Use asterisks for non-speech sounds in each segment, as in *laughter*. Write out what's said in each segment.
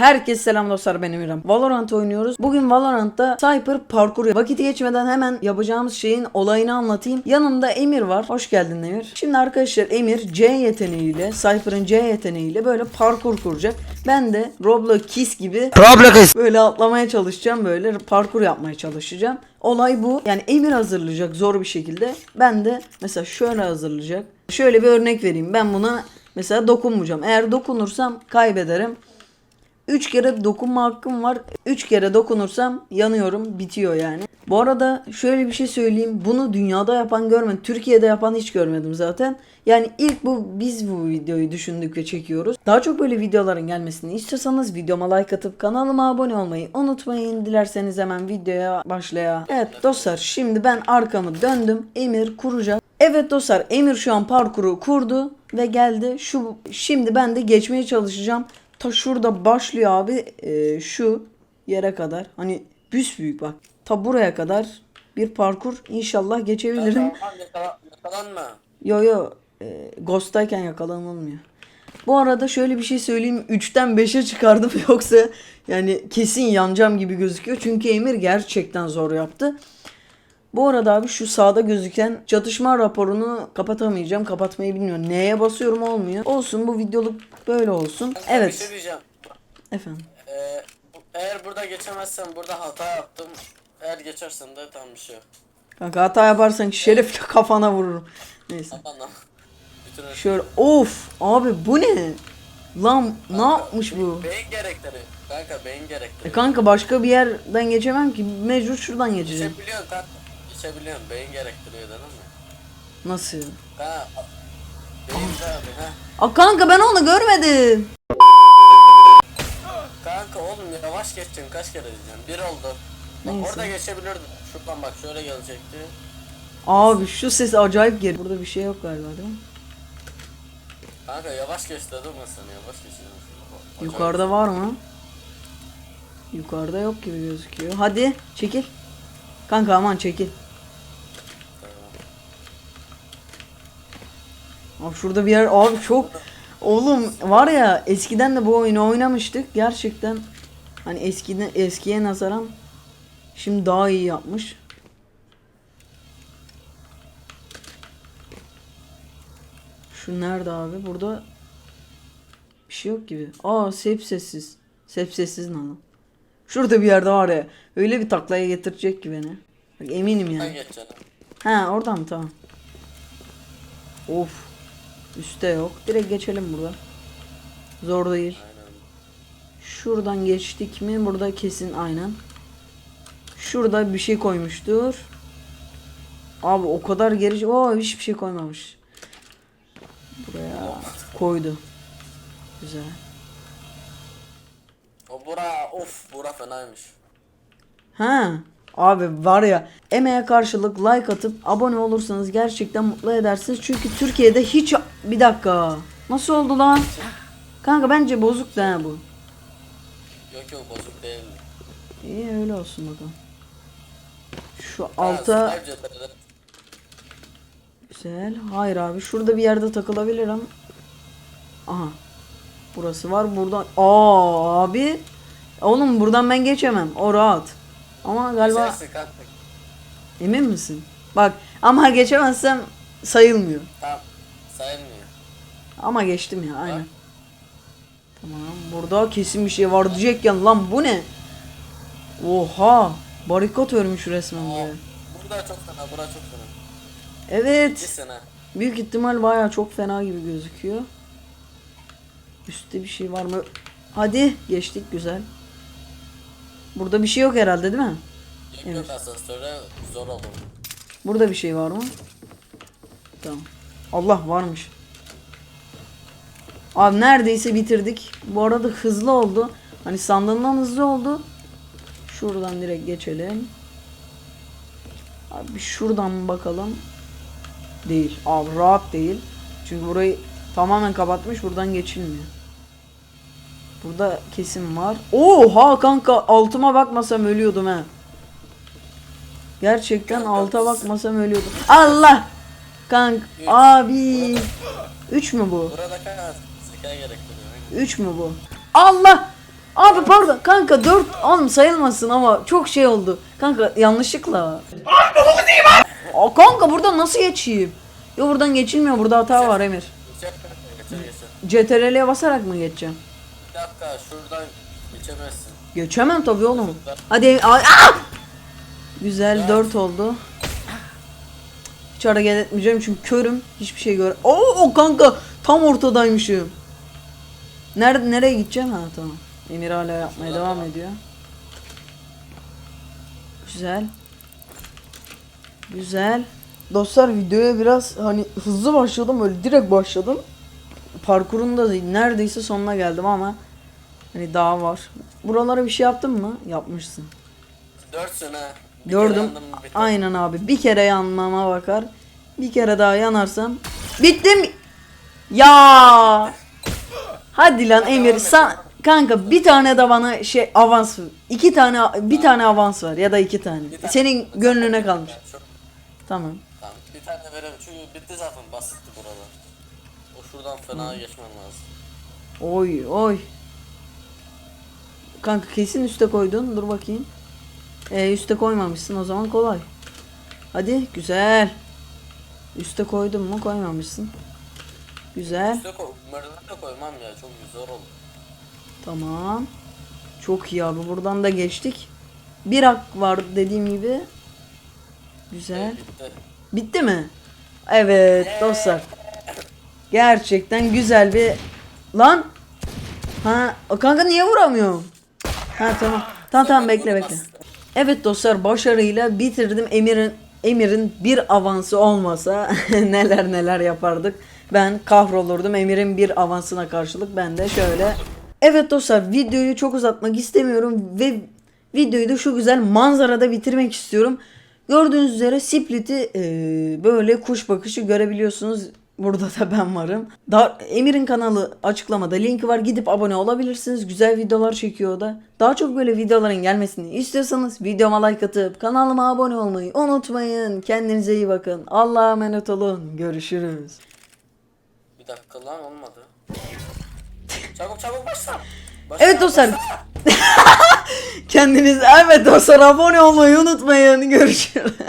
Herkese selam dostlar ben Emirhan. Valorant oynuyoruz. Bugün Valorant'ta Cypher parkur Vakit geçmeden hemen yapacağımız şeyin olayını anlatayım. Yanımda Emir var. Hoş geldin Emir. Şimdi arkadaşlar Emir C yeteneğiyle Cypher'ın C yeteneğiyle böyle parkur kuracak. Ben de Roblox Kiss gibi Roblox böyle atlamaya çalışacağım. Böyle parkur yapmaya çalışacağım. Olay bu. Yani Emir hazırlayacak zor bir şekilde. Ben de mesela şöyle hazırlayacak. Şöyle bir örnek vereyim. Ben buna mesela dokunmayacağım. Eğer dokunursam kaybederim. 3 kere dokunma hakkım var. 3 kere dokunursam yanıyorum. Bitiyor yani. Bu arada şöyle bir şey söyleyeyim. Bunu dünyada yapan görmedim. Türkiye'de yapan hiç görmedim zaten. Yani ilk bu biz bu videoyu düşündük ve çekiyoruz. Daha çok böyle videoların gelmesini istiyorsanız videoma like atıp kanalıma abone olmayı unutmayın. Dilerseniz hemen videoya başlaya. Evet dostlar şimdi ben arkamı döndüm. Emir kuracak. Evet dostlar Emir şu an parkuru kurdu ve geldi. Şu şimdi ben de geçmeye çalışacağım. Ta şurada başlıyor abi e, şu yere kadar. Hani büyük bak. Ta buraya kadar bir parkur inşallah geçebilirim. Tamam yakala, yakalanma. Yo yo e, Ghost'tayken yakalanılmıyor. Bu arada şöyle bir şey söyleyeyim. 3'ten 5'e çıkardım *laughs* yoksa yani kesin yanacağım gibi gözüküyor. Çünkü Emir gerçekten zor yaptı. Bu arada abi şu sağda gözüken çatışma raporunu kapatamayacağım. Kapatmayı bilmiyorum. Neye basıyorum olmuyor. Olsun bu videoluk böyle olsun. Kanka Bir şey Evet. diyeceğim. Efendim. Ee, eğer burada geçemezsen burada hata yaptım. Eğer geçersen de tam bir şey yok. Kanka hata yaparsan şerefle kafana vururum. Neyse. Her Şöyle of abi bu ne? Lan ne yapmış bu? Beyin gerekleri. Kanka beyin E gerekleri. kanka başka bir yerden geçemem ki. Mecbur şuradan geçeceğim. Geçebiliyorsun kanka. Geçebiliyorsun. Beyin gerektiriyor dedin mi? Nasıl? Kanka. Beyin abi ha. Aa kanka ben onu görmedim. Kanka oğlum yavaş geçeceksin kaç kere diyeceğim. Bir oldu. Bak Neyse. orada geçebilirdin. Şuradan bak şöyle gelecekti. Abi şu ses acayip geri. Burada bir şey yok galiba değil mi? Kanka yavaş geç dedim ben sana yavaş geçeceğim. Yukarıda var mı? Yukarıda yok gibi gözüküyor. Hadi çekil. Kanka aman çekil. Abi şurada bir yer abi çok oğlum var ya eskiden de bu oyunu oynamıştık gerçekten hani eskiden eskiye nazaran şimdi daha iyi yapmış. Şu nerede abi? Burada bir şey yok gibi. Aa sep sessiz. Sep sessiz ne lan? Şurada bir yerde var ya. Öyle bir taklaya getirecek ki beni. Bak eminim yani. Ha oradan mı tamam. Of. Üste yok. Direkt geçelim burada. Zor değil. Şuradan geçtik mi? Burada kesin aynen. Şurada bir şey koymuştur. Abi o kadar geri... Oo hiçbir şey koymamış. Buraya koydu. Güzel. O bura of bura fenaymış. Ha. Abi var ya emeğe karşılık like atıp abone olursanız gerçekten mutlu edersiniz. Çünkü Türkiye'de hiç bir dakika. Nasıl oldu lan? Kanka bence bozuk da bu. Yok yok bozuk değil. İyi öyle olsun bakalım. Şu alta güzel. Hayır abi şurada bir yerde takılabilirim. Aha. Burası var buradan. Aa abi. Oğlum buradan ben geçemem. O rahat. Ama galiba Geçersin kanka. emin misin? Bak ama geçemezsem sayılmıyor. Tamam. Sayılmıyor. Ama geçtim ya aynen. Tamam burada kesin bir şey var diyecekken lan bu ne? Oha barikat örmüş resmen Aa, buraya. burada çok fena, bura çok fena. Evet büyük ihtimal baya çok fena gibi gözüküyor. Üstte bir şey var mı? Hadi geçtik güzel. Burada bir şey yok herhalde değil mi? Evet. yok asansöre zor olur. Burada bir şey var mı? Tamam. Allah varmış. Abi neredeyse bitirdik. Bu arada hızlı oldu. Hani sandığımdan hızlı oldu. Şuradan direkt geçelim. Abi şuradan bakalım. Değil. Abi rahat değil. Çünkü burayı tamamen kapatmış. Buradan geçilmiyor. Burada kesim var. Oha kanka altıma bakmasam ölüyordum ha. Gerçekten alta bakmasam ölüyordum. Allah! Kank abi. 3 mü bu? Burada kanka zeka gerektiriyor. aynen. 3 mü bu? Allah! Abi pardon kanka 4 oğlum sayılmasın ama çok şey oldu. Kanka yanlışlıkla. Aa, kanka buradan nasıl geçeyim? Yo buradan geçilmiyor burada hata var Emir. CTRL'ye basarak mı geçeceğim? Bir dakika şuradan geçemezsin. Geçemem tabii oğlum. Hadi Aa! Güzel 4 oldu. Hiç hareket etmeyeceğim çünkü körüm. Hiçbir şey gör. Oo kanka tam ortadaymışım. Nerede nereye gideceğim ha tamam. Emir hala yapmaya devam ediyor. Güzel. Güzel. Dostlar videoya biraz hani hızlı başladım öyle direkt başladım. Parkurun da neredeyse sonuna geldim ama hani daha var. Buralara bir şey yaptın mı? Yapmışsın. Dörtsün ha. Bir Gördüm. yandım. Aynen abi. Bir kere yanmama bakar. Bir kere daha yanarsam. Bittim. Ya. Hadi lan Emir sen kanka bir tane de bana şey avans iki tane bir tane avans var ya da iki tane. Tane- Senin gönlüne kalmış. Tamam. Tamam bir tane verelim çünkü bitti zaten basitti burada. Şuradan fena geçmen lazım. Oy oy. Kanka kesin üste koydun. Dur bakayım. Ee, üste koymamışsın o zaman kolay. Hadi güzel. Üste koydun mu koymamışsın. Güzel. Üste koy, merdiven de koymam ya çok zor olur. Tamam. Çok iyi abi buradan da geçtik. Bir hak var dediğim gibi. Güzel. Evet, bitti. Bitti mi? Evet dostlar. Gerçekten güzel bir lan. Ha o kanka niye vuramıyorum? Ha tamam. Tamam tamam bekle bekle. Evet dostlar başarıyla bitirdim. Emir'in Emir'in bir avansı olmasa *laughs* neler neler yapardık. Ben kahrolurdum. Emir'in bir avansına karşılık ben de şöyle. Evet dostlar videoyu çok uzatmak istemiyorum ve videoyu da şu güzel manzarada bitirmek istiyorum. Gördüğünüz üzere Split'i e, böyle kuş bakışı görebiliyorsunuz. Burada da ben varım. Da, Emir'in kanalı açıklamada linki var. Gidip abone olabilirsiniz. Güzel videolar çekiyor o da. Daha çok böyle videoların gelmesini istiyorsanız videoma like atıp kanalıma abone olmayı unutmayın. Kendinize iyi bakın. Allah'a emanet olun. Görüşürüz. Bir dakika lan olmadı. çabuk çabuk başla. Başla, Evet dostlar. *laughs* Kendiniz evet dostlar abone olmayı unutmayın. Görüşürüz. *laughs*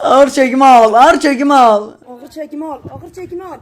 ağır çekimi al. Ağır çekimi al çekimi al. Ahır çekimi al.